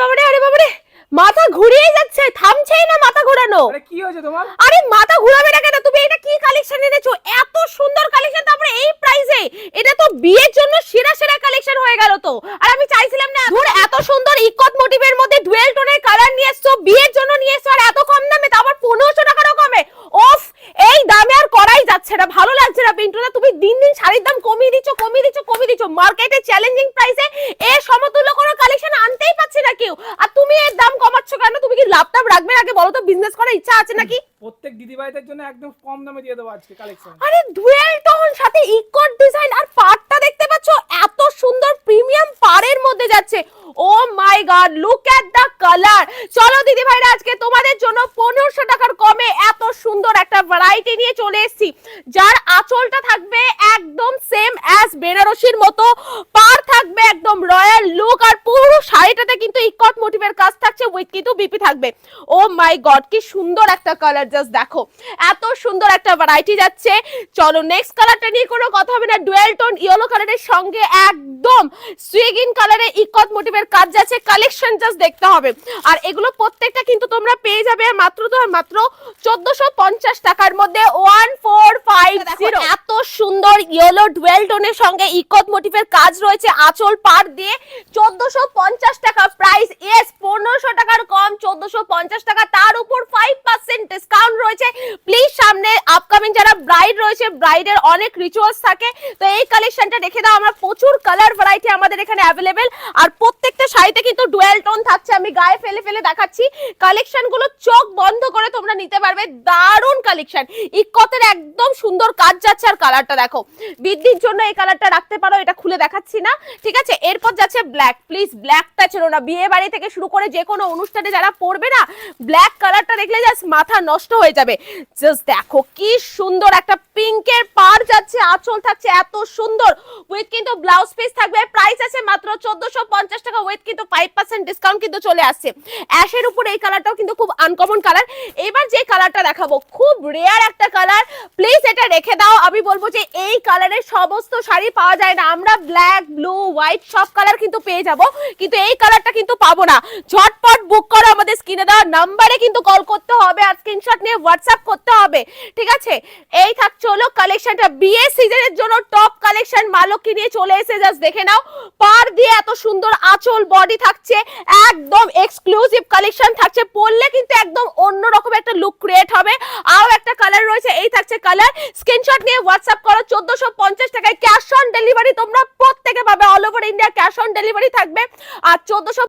বাবারে আরে বাবারে মাথা ঘুরিয়ে যাচ্ছে থামছেই না মাথা ঘোরানো। আরে কি হয়েছে তোমার? আরে মাথা ঘুরাবে না কেন? তুমি এটা কি কালেকশন এনেছো? এত সুন্দর কালেকশন তারপরে এই প্রাইসে এটা তো বিয়ের জন্য সেরা সেরা কালেকশন হয়ে গেল তো। আর আমি চাইছিলাম না ধুর এত সুন্দর ইকত মোটিভের মধ্যে ডুয়েল টোনের কালার নিয়ে এসছো বিয়ের জন্য নিয়ে এসছো আর এত কম দামে তারপর পনেরোশো টাকারও কমে। অফ এই দামে আর করাই যাচ্ছে না ভালো লাগছে না পিন্টুদা। তুমি দিন দিন শাড়ির দাম কমিয়ে দিচ্ছ কমিয়ে দিচ্ছ কমিয়ে দিচ্ছ। মার্কেটে চ্যালেঞ্জিং প্রাইসে এর সমতুল্য কোনো কালেকশন আনতেই পারছে না কেউ? আর তুমি এর দাম কমাচ্ছ কেন? তুমি কি লাভ টাভ রাখবে নাকি? বলো তো বিজনেস করার ইচ্ছা আছে নাকি? প্রত্যেক দিদিভাইদের জন্য একদম কম দামে দিয়ে দেবো আজকে কালেকশন আরে ডুয়েল টোন সাথে ইকট ডিজাইন আর পাড়টা দেখতে পাচ্ছ? এত সুন্দর প্রিমিয়াম পাড়ের মধ্যে যাচ্ছে। ও my god look at the colour চলো দিদি ভাইরা আজকে তোমাদের জন্য পনেরোশো টাকার কমে এত সুন্দর একটা ভ্যারাইটি নিয়ে চলে এসেছি। যার আঁচলটা থাকবে একদম সেম অ্যাজ বেনারসির মতো। পার থাকবে একদম রয়্যাল লুক আর পুরো শাড়িটাতে কিন্তু ইকট মোটিভের কাজ থাকছে উইথ কিন্তু বিপি থাকবে। ও মাই গড কি সুন্দর একটা কালার জাস্ট দেখো। এত সুন্দর একটা ভ্যারাইটি যাচ্ছে। চলো নেক্সট কালারটা নিয়ে কোনো কথা হবে না। ডুয়েল টোন ইয়েলো কালারের সঙ্গে একদম সুইগিন কালারের ইকত মোটিভের কাজ যাচ্ছে। কালেকশন জাস্ট দেখতে হবে। আর এগুলো প্রত্যেকটা কিন্তু তোমরা পেয়ে যাবে মাত্র তো মাত্র চোদ্দশো পঞ্চাশ টাকার মধ্যে। ওয়ান ফোর ফাইভ জিরো এত সুন্দর ইয়েলো ডুয়েল টোনের সঙ্গে ইকত মোটিভের কাজ রয়েছে। আঁচল পার দিয়ে চোদ্দশো পঞ্চাশ টাকা প্রাইস এস পনেরোশো টাকার কম, চোদ্দশো পঞ্চাশ টাকা, তার উপর ফাইভ পার্সেন্ট ডিসকাউন্ট রয়েছে। প্লিজ সামনে আপকামিং যারা ব্রাইড রয়েছে ব্রাইডের অনেক রিচুয়ালস থাকে। তো এই কালেকশনটা রেখে দাও, আমরা প্রচুর কালার ভ্যারাইটি আমাদের এখানে অ্যাভেলেবেল আর প্রত্যেকটা শাড়িতে কিন্তু ডুয়েল টোন থাকছে। আমি গায়ে ফেলে ফেলে দেখাচ্ছি। কালেকশনগুলো চোখ বন্ধ করে তোমরা নিতে পারবে। দারুণ কালেকশন ইকতের একদম সুন্দর কাজ যাচ্ছে। আর কালারটা দেখো, বৃদ্ধির জন্য এই কালারটা রাখতে পারো, এটা খুলে দেখাচ্ছি না। ঠিক আছে? এরপর যাচ্ছে ব্ল্যাক প্লিজ ব্ল্যাকটা ছিল না। বিয়ে বাড়ি থেকে শুরু করে যে কোনো অনুষ্ঠানে যারা পড়বে না ব্ল্যাক কালারটা দেখলে জাস্ট মাথা নষ্ট হয়ে যাবে। জাস্ট দেখো কি সুন্দর একটা পিঙ্কের পার যাচ্ছে, আঁচল থাকছে এত সুন্দর। উইথ কিন্তু ব্লাউজ পিস থাকবে প্রাইস আছে মাত্র চোদ্দশো পঞ্চাশ টাকা। উইথ কিন্তু ফাইভ পার্সেন্ট ডিসকাউন্ট কিন্তু চলে আসছে। অ্যাশের উপর এই কালারটাও কিন্তু খুব আনকমন কালার এবার যে কালারটা দেখাবো, খুব রেয়ার একটা কালার প্লিজ এটা রেখে দাও। আমি বলব যে এই কালারের সমস্ত শাড়ি পাওয়া যায় না। আমরা ব্ল্যাক ব্লু হোয়াইট সব কালার কিন্তু পেয়ে যাব। কিন্তু এই কালারটা কিন্তু পাবো না। ঝটপট বুক করো স্ক্রিনে দেওয়া নাম্বারে কিন্তু কল করতে হবে আর স্ক্রিনশট নিয়ে হোয়াটসঅ্যাপ করতে হবে। ঠিক আছে? এই থাকছে চলো কালেকশনটা বিয়ে সিজনের জন্য টপ কালেকশন মালকী নিয়ে চলে এসে জাস্ট দেখে নাও। পার দিয়ে এত সুন্দর আঁচল বডি থাকছে, একদম এক্সক্লুসিভ কালেকশন থাকছে। পরলে কিন্তু একদম অন্য রকম একটা লুক ক্রিয়েট হবে। আরও একটা কালার রয়েছে, এই থাকছে কালার স্ক্রিনশট নিয়ে হোয়াটসঅ্যাপ করো, চোদ্দশো পঞ্চাশ টাকায় ক্যাশ অন ডেলিভারি তোমরা প্রত্যেকে পাবে। All over India cash on delivery থাকবে। আর চোদ্দশো